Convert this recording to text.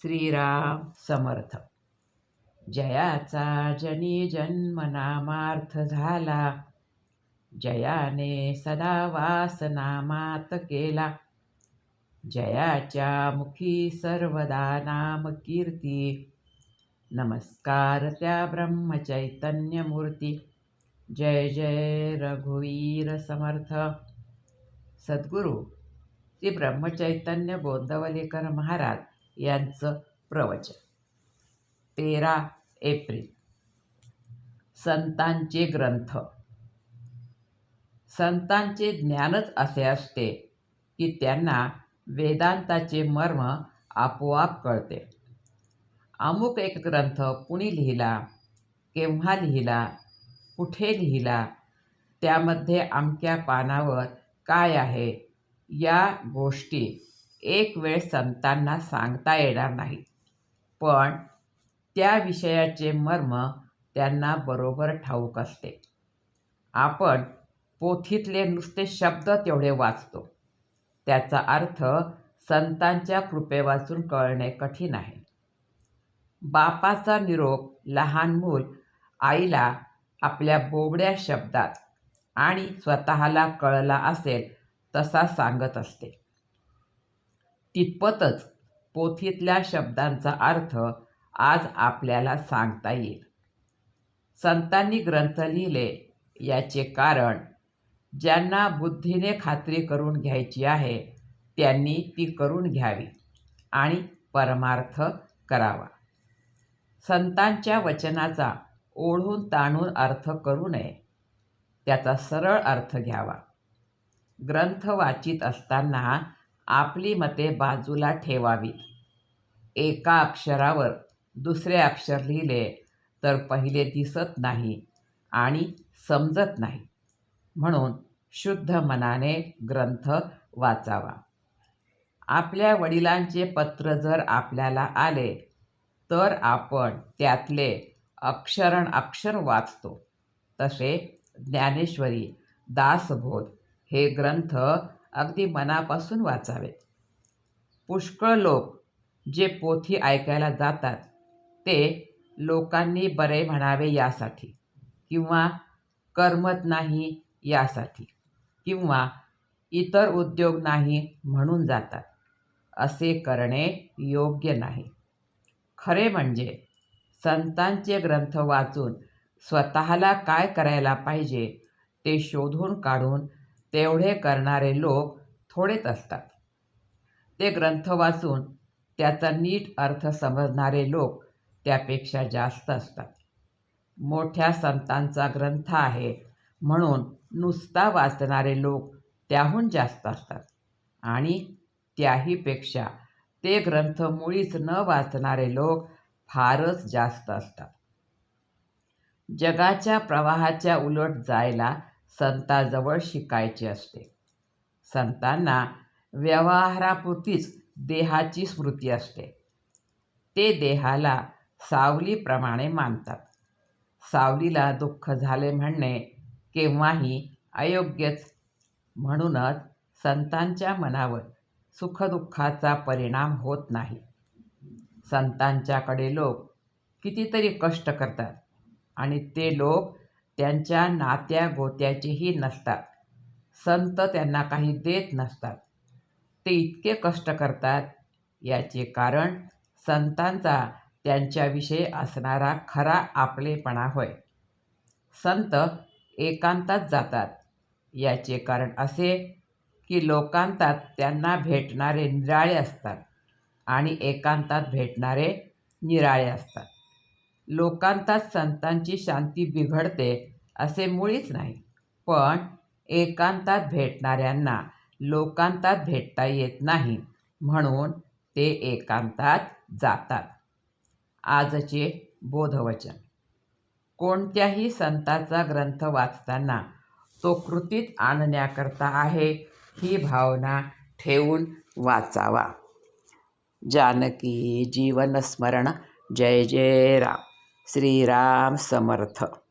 श्रीराम समर्थ. जयाचा जनी जन्म नामार्थ झाला. जयाने सदा वासनामात केला. जयाच्या मुखी सर्वदा नाम कीर्ती. नमस्कार त्या ब्रह्मचैतन्यमूर्ती. जय जय रघुवीर समर्थ. सद्गुरू श्री ब्रह्मचैतन्य गोंदवलेकर महाराज. यांचं प्रवचन. तेरा एप्रिल. संतांचे ग्रंथ. संतांचे ज्ञानच असे असते की त्यांना वेदांताचे मर्म आपोआप कळते. अमुक एक ग्रंथ कुणी लिहिला केव्हा लिहिला कुठे लिहिला त्यामध्ये अमक्या पानावर काय आहे या गोष्टी एक वेळ संतांना सांगता येणार नाही. पण त्या विषयाचे मर्म त्यांना बरोबर ठाऊक असते. आपण पोथीतले नुसते शब्द तेवढे वाचतो. त्याचा अर्थ संतांच्या कृपेवाचून कळणे कठीण आहे. बापाचा निरोप लहान मूल आईला आपल्या बोबड्या शब्दात आणि स्वतःला कळला असेल तसा सांगत असते. तितपतच पोथीतल्या शब्दांचा अर्थ आज आपल्याला सांगता येईल. संतांनी ग्रंथ लिहिले याचे कारण ज्यांना बुद्धीने खात्री करून घ्यायची आहे त्यांनी ती करून घ्यावी आणि परमार्थ करावा. संतांच्या वचनाचा ओढून ताणून अर्थ करू नये त्याचा सरळ अर्थ घ्यावा. ग्रंथ वाचित असताना आपली मते बाजूला ठेवावीत एका अक्षरावर दुसरे अक्षर लिहिले तर पहिले दिसत नाही आणि समजत नाही. म्हणून शुद्ध मनाने ग्रंथ वाचावा. आपल्या वडिलांचे पत्र जर आपल्याला आले तर आपण त्यातले अक्षरण अक्षर वाचतो. तसे ज्ञानेश्वरी दासबोध हे ग्रंथ अगदी मनापासून वाचावेत. पुष्कळ लोक जे पोथी ऐकायला जातात ते लोकांनी बरे म्हणावे यासाठी किंवा करमत नाही यासाठी किंवा इतर उद्योग नाही म्हणून जातात. असे करणे योग्य नाही. खरे म्हणजे संतांचे ग्रंथ वाचून स्वतःला काय करायला पाहिजे ते शोधून काढून तेवढे करणारे लोक थोडेच असतात. ते ग्रंथ वाचून त्याचा नीट अर्थ समजणारे लोक त्यापेक्षा जास्त असतात. मोठ्या संतांचा ग्रंथ आहे म्हणून नुसता वाचणारे लोक त्याहून जास्त असतात. आणि त्याहीपेक्षा ते ग्रंथ मुळीच न वाचणारे लोक फारच जास्त असतात. जगाच्या प्रवाहाच्या उलट जायला संताजवळ शिकायचे असते. संतांना व्यवहारापुरतीच देहाची स्मृती असते. ते देहाला सावलीप्रमाणे मानतात. सावलीला दुःख झाले म्हणणे केव्हाही अयोग्यच. म्हणूनच संतांच्या मनावर सुखदुःखाचा परिणाम होत नाही. संतांच्याकडे लोक कितीतरी कष्ट करतात आणि ते लोक त्यांच्या नात्या गोत्याचेही नसतात. संत त्यांना काही देत नसतात. ते इतके कष्ट करतात. याचे कारण संतांचा त्यांच्याविषयी असणारा खरा आपलेपणा होय. संत एकांतात जातात. याचे कारण असे की लोकांतात त्यांना भेटणारे निराळे असतात आणि एकांतात भेटणारे निराळे असतात. लोकांतात संतांची शांती बिघडते असे मुळीच नाही. पण एकांतात भेटणाऱ्यांना लोकांतात भेटता येत नाही म्हणून ते एकांतात जातात. आजचे बोधवचन. कोणत्याही संताचा ग्रंथ वाचताना तो कृतीत आणण्याकरता आहे ही भावना ठेवून वाचावा. जानकी जीवनस्मरण जय जय राम. श्रीराम समर्थ.